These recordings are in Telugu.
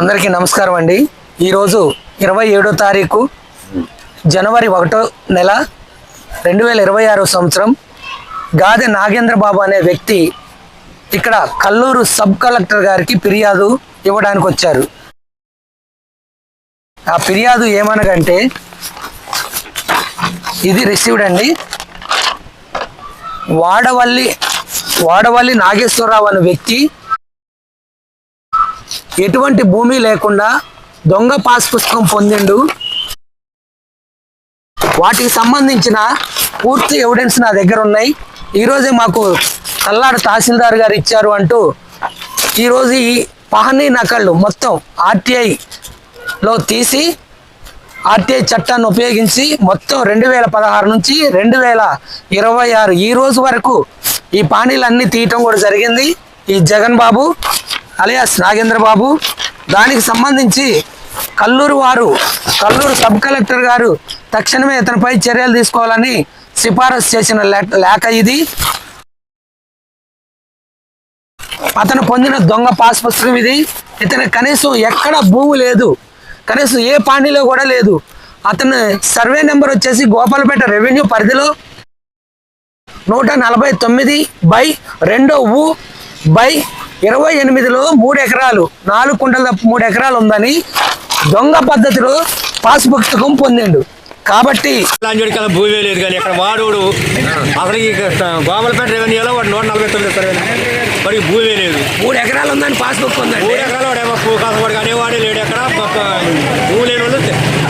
అందరికీ నమస్కారం అండి. ఈరోజు ఇరవై ఏడో తారీఖు జనవరి ఒకటో నెల రెండు వేల ఇరవై ఆరో సంవత్సరం గాదె నాగేంద్ర బాబు అనే వ్యక్తి ఇక్కడ కల్లూరు సబ్ కలెక్టర్ గారికి ఫిర్యాదు ఇవ్వడానికి వచ్చారు. ఆ ఫిర్యాదు ఏమనగంటే ఇది రిసీవ్డ్ అండి. వాడవల్లి వాడవల్లి నాగేశ్వరరావు అనే వ్యక్తి ఎటువంటి భూమి లేకుండా దొంగ పాస్ పుస్తకం పొందిండు. వాటికి సంబంధించిన పూర్తి ఎవిడెన్స్ నా దగ్గర ఉన్నాయి. ఈరోజే మాకు కల్లాడ తహసీల్దార్ గారు ఇచ్చారు అంటూ ఈరోజు ఈ పహనీ నకళ్ళు మొత్తం ఆర్టీఐలో తీసి ఆర్టీఐ చట్టాన్ని ఉపయోగించి మొత్తం రెండు వేల పదహారు నుంచి రెండు వేల ఇరవై ఆరు ఈ రోజు వరకు ఈ పానీలన్నీ తీయటం కూడా జరిగింది. ఈ జగన్ బాబు అలియాస్ నాగేంద్ర బాబు దానికి సంబంధించి కల్లూరు వారు కల్లూరు సబ్ కలెక్టర్ గారు తక్షణమే ఇతనిపై చర్యలు తీసుకోవాలని సిఫారసు చేసిన లేఖ ఇది. అతను పొందిన దొంగ పాస్ పుస్తకం ఇది. ఇతను కనీసం ఎక్కడ భూమి లేదు. కనీసం ఏ పాణిలో కూడా లేదు. అతను సర్వే నెంబర్ వచ్చేసి గోపాలపేట రెవెన్యూ పరిధిలో నూట నలభై తొమ్మిది బై రెండో ఊ బై ఇరవై ఎనిమిదిలో మూడు ఎకరాలు నాలుగు కుంటల మూడు ఎకరాలు ఉందని దొంగ పద్ధతిలో పాస్ పుస్తకం పొందిండు. కాబట్టి లాంజోడికి అలా భూమి లేదు కానీ ఇక్కడ వాడోడు? అసలు ఈ గోపాలపేట రెవెన్యూలో వాడు? నూట నలభై తొమ్మిది సర్వే. వాడికి భూమి లేదు మూడు ఎకరాలు ఉందని పాస్బుక్ ఉందండి మూడు ఎకరాలు వాడు ఏమో భూ కాసవాడు కానీ వాడే లేడు ఎక్కడ. భూమి లేని వాళ్ళు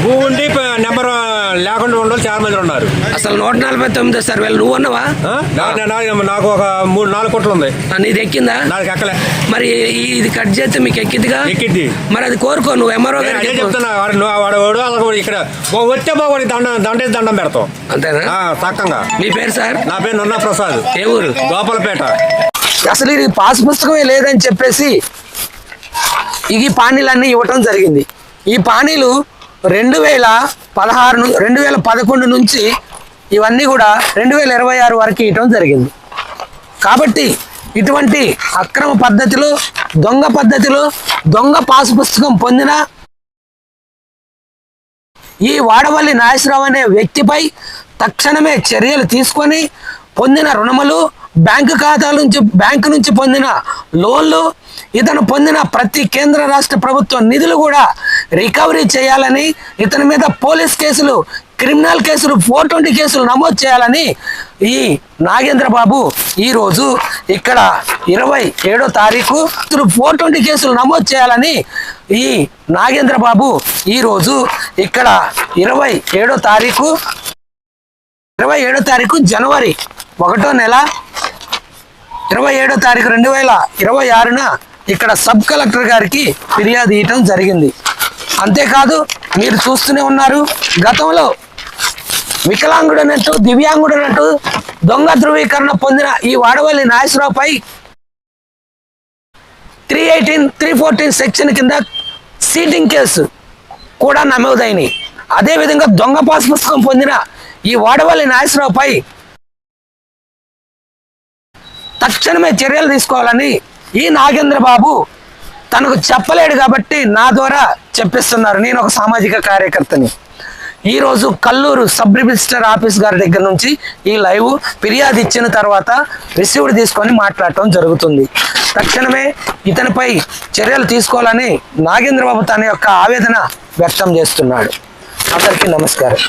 భూమి ఉండి నెంబర్ లేకుండా వాళ్ళు చాలా మంది ఉన్నారు. అసలు నూట నలభై తొమ్మిది సర్వేలు నువ్వు అన్నవా ఆ? నా- నా- నా- నాకు ఒక మూడు నాలుగు కోట్లు ఉంది. నీది ఎక్కిందా? నాకు ఎక్కలే. మరి ఇది కట్ చేస్తే మీకు ఎక్కిద్దిగా? ఎక్కిద్ది. మరి అది కోరుకో నువ్వు ఎంఆర్ఓ గారికి. చెప్తున్నా వాడు నువ్వు- వాడు ఇక్కడ వచ్చే బాగుడి దండం దండేసి దండం పెడతాం. అంతేనా? ఆ, చక్కగా మీ పేరు సార్? నా పేరు నన్నా ప్రసాద్. ఏ ఊరు? గోపాలపేట. అసలు ఇది పాస్ పుస్తకమే లేదని చెప్పేసి ఈ పానీలన్నీ ఇవ్వటం జరిగింది. ఈ పానీలు రెండు వేల పదహారు రెండు వేల పదకొండు నుంచి ఇవన్నీ కూడా రెండు వేల ఇరవై ఆరు వరకు ఇవ్వడం జరిగింది. కాబట్టి ఇటువంటి అక్రమ పద్ధతులు దొంగ పద్ధతులు దొంగ పాసు పుస్తకం పొందిన ఈ వాడవల్లి నాగేశ్వరరావు అనే వ్యక్తిపై తక్షణమే చర్యలు తీసుకొని పొందిన రుణములు బ్యాంకు ఖాతాల నుంచి బ్యాంకు నుంచి పొందిన లోన్లు ఇతను పొందిన ప్రతి కేంద్ర రాష్ట్ర ప్రభుత్వ నిధులు కూడా రికవరీ చేయాలని ఇతని మీద పోలీస్ కేసులు క్రిమినల్ కేసులు ఫోర్ ట్వంటీ కేసులు నమోదు చేయాలని ఈ నాగేంద్ర బాబు ఈరోజు ఇక్కడ ఇరవై ఏడో తారీఖు ఫోర్ ట్వంటీ కేసులు నమోదు చేయాలని ఈ నాగేంద్ర బాబు ఈరోజు ఇక్కడ ఇరవై ఏడో తారీఖు ఇరవై ఏడో తారీఖు జనవరి ఒకటో నెల ఇరవై ఏడో తారీఖు రెండు వేల ఇరవై ఆరున ఇక్కడ సబ్ కలెక్టర్ గారికి ఫిర్యాదు ఇవ్వటం జరిగింది. అంతేకాదు మీరు చూస్తూనే ఉన్నారు గతంలో వికలాంగుడు దివ్యాంగుడనట్టు దివ్యాంగుడు దొంగ ధృవీకరణ పొందిన ఈ Vadavalli నాగేశ్వరరావుపై three eighteen three fourteen section కింద సీటింగ్ కేసు కూడా నమోదైనవి అదేవిధంగా దొంగ పాస్ పుస్తకం పొందిన ఈ వాడవల్లి నాగేశ్వరరావుపై తక్షణమే చర్యలు తీసుకోవాలని ఈ నాగేంద్ర బాబు తనకు చెప్పలేడు కాబట్టి నా ద్వారా చెప్పిస్తున్నారు. నేను ఒక సామాజిక కార్యకర్తని. ఈరోజు కల్లూరు సబ్ రిజిస్టర్ ఆఫీస్ గారి దగ్గర నుంచి ఈ లైవ్ ఫిర్యాదు ఇచ్చిన తర్వాత రిసీవ్డ్ తీసుకొని మాట్లాడటం జరుగుతుంది. తక్షణమే ఇతనిపై చర్యలు తీసుకోవాలని నాగేంద్ర బాబు తన యొక్క ఆవేదన వ్యక్తం చేస్తున్నాడు. అందరికీ నమస్కారం.